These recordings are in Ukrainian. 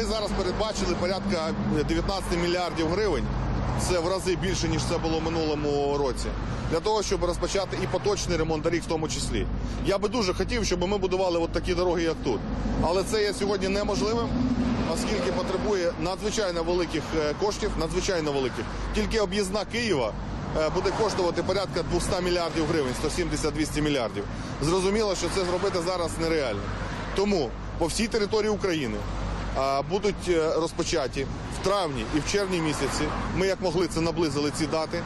Ми зараз передбачили порядка 19 мільярдів гривень. Це в рази більше ніж це було минулому році. Для того щоб розпочати і поточний ремонт доріг, в тому числі. Я би дуже хотів, щоб ми будували от такі дороги, як тут. Але це є сьогодні неможливим, оскільки потребує надзвичайно великих е, коштів, надзвичайно великих. Тільки об'їзна Києва е, буде коштувати порядка 200 мільярдів гривень, 170-200 мільярдів. Зрозуміло, що це зробити зараз нереально. Тому по всій території України будуть е, розпочаті в травні і в червні місяці. Ми як могли це наблизили ці дати.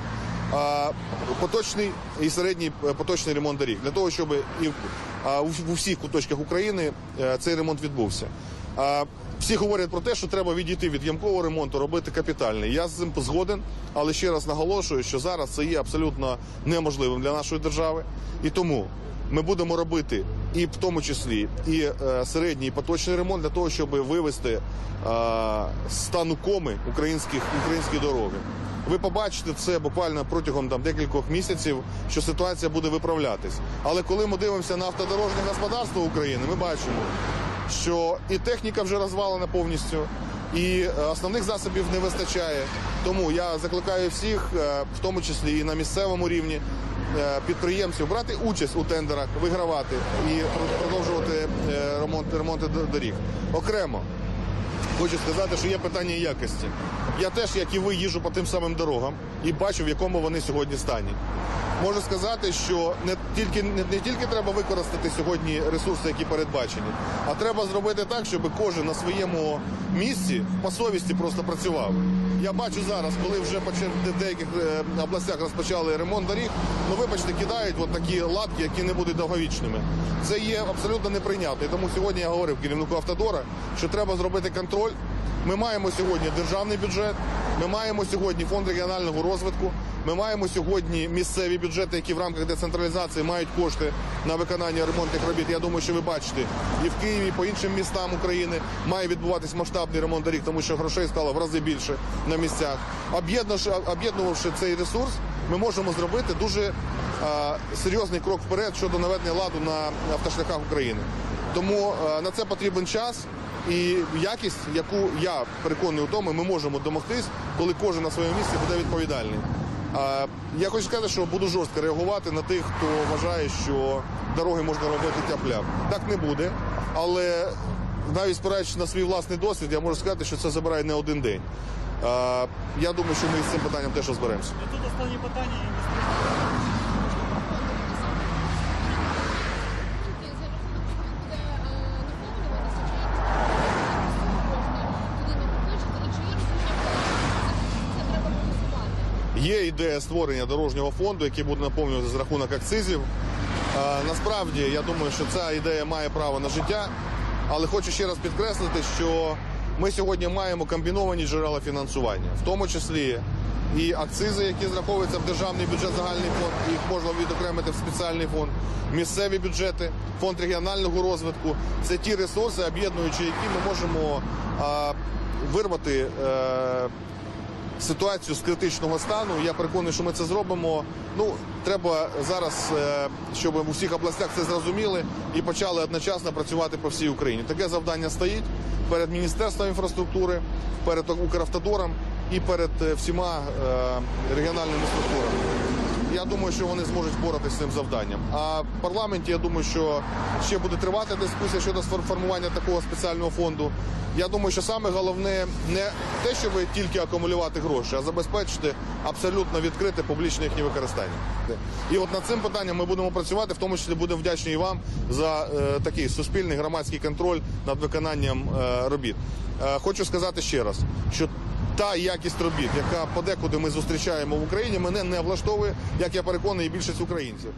Поточний і середній е, поточний ремонт доріг для того, щоб і в- усіх куточках України е, цей ремонт відбувся. Всі говорять про те, що треба відійти від ямкового ремонту, робити капітальний. Я з цим згоден, але ще раз наголошую, що зараз це є абсолютно неможливим для нашої держави. І тому ми будемо робити і в тому числі і е, середній і поточний ремонт для того, щоб вивести е, стану коми українських українські дороги. Ви побачите це буквально протягом там декількох місяців, що ситуація буде виправлятись. Але коли ми дивимося на автодорожнє господарство України, ми бачимо, що і техніка вже розвалена повністю, і е, основних засобів не вистачає. Тому я закликаю всіх, в тому числі і на місцевому рівні, підприємців брати участь у тендерах, вигравати і продовжувати е, ремонт ремонти д- доріг. Окремо хочу сказати, що є питання якості. Я теж, як і ви, їжджу по тим самим дорогам і бачу, в якому вони сьогодні стані. Можу сказати, що не тільки не, не тільки треба використати сьогодні ресурси, які передбачені, а треба зробити так, щоб кожен на своєму місці по совісті просто працював. Я бачу зараз, коли вже в деяких е, областях розпочали ремонт доріг, ну вибачте, кидають от такі латки, які не будуть довговічними. Це є абсолютно неприйнятно. І тому сьогодні я говорив керівнику Автодора, що треба зробити контроль. Ми маємо сьогодні державний бюджет, ми маємо сьогодні фонд регіонального розвитку. Ми маємо сьогодні місцеві бюджети, які в рамках децентралізації мають кошти на виконання ремонтних робіт. Я думаю, що ви бачите, і в Києві, і по іншим містам України має відбуватись масштабний ремонт доріг, тому що грошей стало в рази більше на місцях. Об'єднувавши цей ресурс, ми можемо зробити дуже е, серйозний крок вперед щодо наведення ладу на автошляхах України. Тому е, на це потрібен час. І якість, яку я переконую в тому, ми можемо домогтись, коли кожен на своєму місці буде відповідальний. Я хочу сказати, що буду жорстко реагувати на тих, хто вважає, що дороги можна робити тяп-ляп. Так не буде, але навіть спираючись на свій власний досвід, я можу сказати, що це забирає не один день. Я думаю, що ми з цим питанням теж розберемося. Тут останні питання Є ідея створення дорожнього фонду, який буде наповнювати за рахунок акцизів. Насправді, я думаю, що ця ідея має право на життя, але хочу ще раз підкреслити, що ми сьогодні маємо комбіновані джерела фінансування, в тому числі і акцизи, які зраховуються в державний бюджет, загальний фонд, їх можна відокремити в спеціальний фонд, місцеві бюджети, фонд регіонального розвитку. Це ті ресурси, об'єднуючи які ми можемо вирвати. е, ситуацію з критичного стану. Я переконаний, що ми це зробимо. Ну треба зараз, е, щоб в усіх областях це зрозуміли і почали одночасно працювати по всій Україні. Таке завдання стоїть перед міністерством інфраструктури, перед Укравтодором і перед е, всіма е, регіональними структурами. Я думаю, що вони зможуть впоратися з цим завданням. А в парламенті я думаю, що ще буде тривати дискусія щодо формування такого спеціального фонду. Я думаю, що саме головне не те, щоб тільки акумулювати гроші, а забезпечити абсолютно відкрите публічне їхнє використання. І от над цим питанням ми будемо працювати, в тому числі будемо вдячні і вам за е, такий суспільний громадський контроль над виконанням е, робіт. Е, хочу сказати ще раз, що та якість робіт, яка подекуди ми зустрічаємо в Україні, мене не влаштовує, як я переконаний, більшість українців.